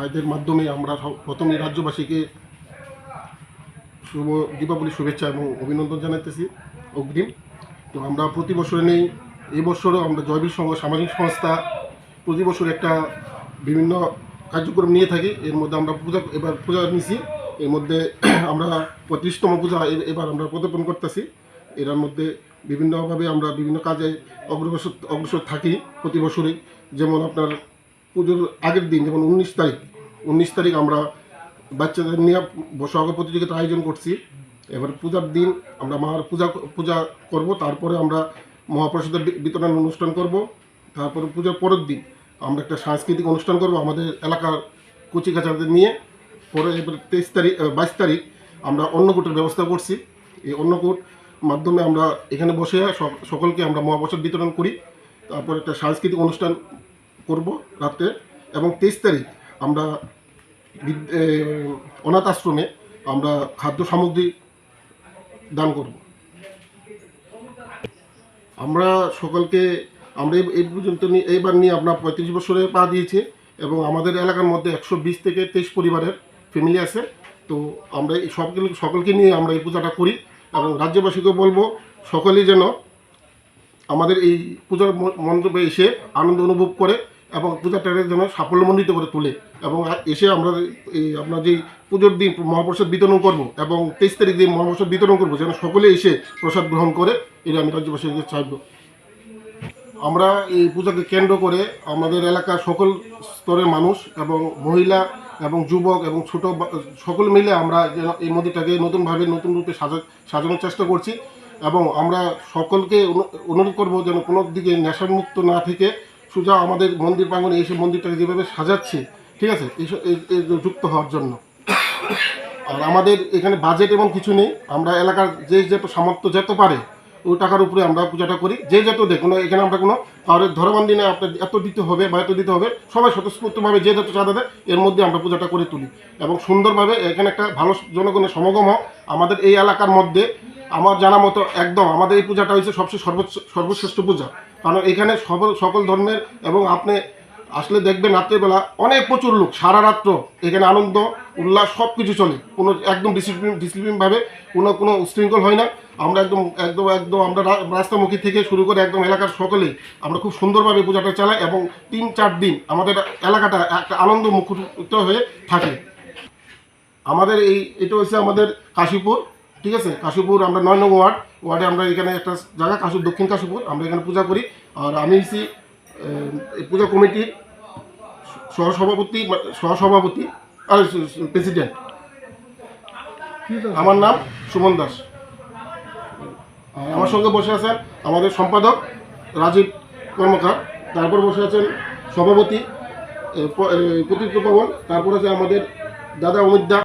ভাইদের মাধ্যমে আমরা প্রথমে রাজ্যবাসীকে শুভ দীপাবলি শুভেচ্ছা এবং অভিনন্দন জানাতেছি অগ্রিম। তো আমরা প্রতি বছরে নেই, এই বছরও আমরা জয়বীর সংঘ সামাজিক সংস্থা প্রতি বছর একটা বিভিন্ন কার্যক্রম নিয়ে থাকি। এর মধ্যে আমরা পূজা, এবার পূজা নিছি। এর মধ্যে আমরা পঁয়ত্রিশতম পূজা এবার আমরা প্রদর্পণ করতেছি। এর মধ্যে বিভিন্নভাবে আমরা বিভিন্ন কাজে অগ্রসর অগ্রসর থাকি প্রতি বছরই। যেমন আপনার পুজোর আগের দিন, যেমন উনিশ তারিখ উনিশ তারিখ আমরা বাচ্চাদের নিয়ে বসাগ প্রতিযোগিতা আয়োজন করছি। এবার পূজার দিন আমরা মার পূজা পূজা করব, তারপরে আমরা মহাপ্রসাদের বিতরণ অনুষ্ঠান করব, তারপরে পূজার পরের দিন আমরা একটা সাংস্কৃতিক অনুষ্ঠান করব আমাদের এলাকার কচি কাচাদের নিয়ে। পরে এবার তেইশ তারিখ বাইশ তারিখ আমরা অন্নকূটের ব্যবস্থা করছি। এই অন্নকূট মাধ্যমে আমরা এখানে বসে সক- সকলকে আমরা মহাপ্রসাদ বিতরণ করি। তারপর একটা সাংস্কৃতিক অনুষ্ঠান করব রাত্রে এবং তেইশ তারিখ আমরা অনাথ আশ্রমে আমরা খাদ্য সামগ্রী দান করব। আমরা সকলকে, আমরা এই- পর্যন্ত এইবার নিয়ে আমরা পঁয়ত্রিশ বছরে পা দিয়েছি এবং আমাদের এলাকার মধ্যে একশো বিশ থেকে তেইশ পরিবারের ফ্যামিলি আছে। তো আমরা এই সকল সকলকে নিয়ে আমরা এই পূজাটা করি এবং রাজ্যবাসীকে বলব, সকলেই যেন আমাদের এই পূজার মণ্ডপে এসে আনন্দ অনুভব করে এবং পূজাটাকে যেন সাফল্যমণ্ডিত করে তোলে এবং এসে আমরা এই আমরা যেই পুজোর দিন মহাপ্রসাদ বিতরণ করব এবং তেইশ তারিখ দিন মহাপ্রসাদ বিতরণ করব, যেন সকলে এসে প্রসাদ গ্রহণ করে, এটা আমি রাজ্যবাসীকে চাইব আমরা এই পূজাকে কেন্দ্র করে আমাদের এলাকার সকল স্তরের মানুষ এবং মহিলা এবং যুবক এবং ছোট সকল মিলে আমরা যেন এই মন্দিরটাকে নতুনভাবে, নতুন রূপে সাজা, সাজানোর চেষ্টা করছি এবং আমরা সকলকে অনু- অনুরোধ করব যেন কোনো দিকে নেশামুক্ত না থেকে সোজা আমাদের মন্দির প্রাঙ্গনে এসে মন্দিরটাকে যেভাবে সাজাচ্ছে, ঠিক আছে এইসব এই- এই যুক্ত হওয়ার জন্য। আর আমাদের এখানে বাজেট এবং কিছু নেই, আমরা এলাকার যে যত সামর্থ্য যত পারে, ওই টাকার উপরে আমরা পূজাটা করি। যে যত দেয় কোনো এখানে আমরা কোনো কারোর ধর্মান দিনে আপনার এত দিতে হবে বা এত দিতে হবে, সবাই স্বতঃস্ফূর্তভাবে যে যত চাঁদা দেয়, এর মধ্যে আমরা পূজাটা করে তুলি। এবং সুন্দরভাবে এখানে একটা ভালো জনগণের সমাগম হয় আমাদের এই এলাকার মধ্যে, আমার জানা মতো একদম আমাদের এই পূজাটা হচ্ছে সবচেয়ে সর্বোচ্চ, সর্বশ্রেষ্ঠ পূজা। কারণ এখানে সকল সকল ধর্মের এবং আপনি আসলে দেখবেন রাত্রেবেলা অনেক প্রচুর লোক, সারা রাত্র এখানে আনন্দ, উল্লাস সব কিছু চলে। কোনো একদম ডিসিপ্লিন ডিসিপ্লিনভাবে কোনো কোনো উশৃঙ্খল হয় না। আমরা একদম একদম একদম আমরা রাস্তামুখী থেকে শুরু করে একদম এলাকার সকলেই আমরা খুব সুন্দরভাবে পূজাটা চালাই এবং তিন চার দিন আমাদের এলাকাটা একটা আনন্দ মুখরিত হয়ে থাকে। আমাদের এই এটা হচ্ছে আমাদের কাশীপুর। ঠিক আছে? কাশীপুর আমরা নয় নং ওয়ার্ড। ওয়ার্ডে আমরা এখানে একটা জায়গা কাশী দক্ষিণ কাশীপুর। আমরা এখানে পূজা করি। আর আমি হচ্ছি পূজা কমিটির সহসভাপতি সহসভাপতি আর প্রেসিডেন্ট। আমার নাম সুমন দাস। আমার সঙ্গে বসে আছেন আমাদের সম্পাদক রাজীব কর্মকার। তারপর বসে আছেন সভাপতি প্রতীক পবন তারপর আছে আমাদের দাদা অমিত দা